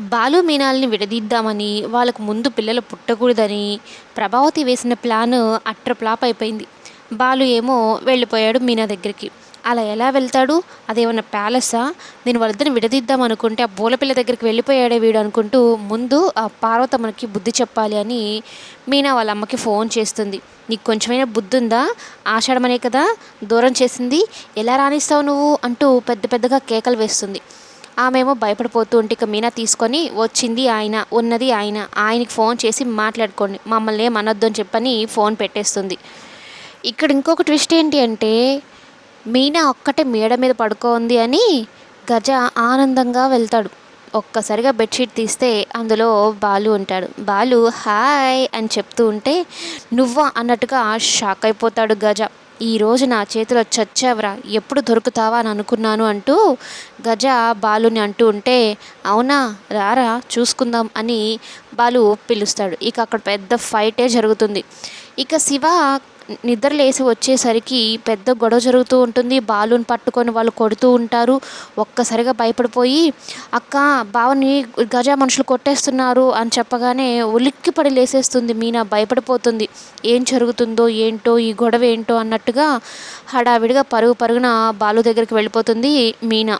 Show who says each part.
Speaker 1: బాలు మీనాల్ని విడదీద్దామని వాళ్ళకు ముందు పిల్లలు పుట్టకూడదని ప్రభావతి వేసిన ప్లాన్ అట్టర్ ఫ్లాప్ అయిపోయింది. బాలు ఏమో వెళ్ళిపోయాడు మీనా దగ్గరికి. అలా ఎలా వెళ్తాడు? అదేమన్నా ప్యాలెసా? నేను వాళ్ళిద్దరిని విడదీద్దాం అనుకుంటే ఆ పూలపిల్ల దగ్గరికి వెళ్ళిపోయాడే వీడు అనుకుంటూ ముందు ఆ పార్వతమ్మకి బుద్ధి చెప్పాలి అని మీనా వాళ్ళ అమ్మకి ఫోన్ చేస్తుంది. నీకు కొంచెమైనా బుద్ధి ఉందా ఆషాఢమనే కదా దూరం చేసింది. ఎలా రాణిస్తావు నువ్వు? అంటూ పెద్ద పెద్దగా కేకలు వేస్తుంది. ఆమెమో భయపడిపోతూ ఉంటే ఇక మీనా తీసుకొని వచ్చింది ఆయన ఉన్నది ఆయన. ఆయనకి ఫోన్ చేసి మాట్లాడుకోండి. మమ్మల్ని ఏమనొద్దు అని చెప్పని ఫోన్ పెట్టేస్తుంది. ఇక్కడ ఇంకొక ట్విస్ట్ ఏంటి అంటే మీనా ఒక్కటే మేడ మీద పడుకోంది అని గజ ఆనందంగా వెళ్తాడు. ఒక్కసారిగా బెడ్షీట్ తీస్తే అందులో బాలు ఉంటాడు. బాలు హాయ్ అని చెప్తూ ఉంటే నువ్వా అన్నట్టుగా షాక్ అయిపోతాడు గజ. ఈ నా చేతిలో చచ్చావరా ఎప్పుడు దొరుకుతావా అని అనుకున్నాను అంటూ గజ బాలుని అంటూ ఉంటే అవునా రారా చూసుకుందాం అని బాలు పిలుస్తాడు. ఇక అక్కడ పెద్ద ఫైటే జరుగుతుంది. ఇక శివ నిద్రలేసి వచ్చేసరికి పెద్ద గొడవ జరుగుతూ ఉంటుంది. బాలుని పట్టుకొని వాళ్ళు కొడుతూ ఉంటారు. ఒక్కసారిగా భయపడిపోయి అక్క బావని గజ మనుషులు కొట్టేస్తున్నారు అని చెప్పగానే ఉలిక్కిపడి లేసేస్తుంది మీనా. భయపడిపోతుంది. ఏం జరుగుతుందో ఏంటో ఈ గొడవ ఏంటో అన్నట్టుగా హడావిడిగా పరుగు పరుగున బాలు దగ్గరికి వెళ్ళిపోతుంది మీనా.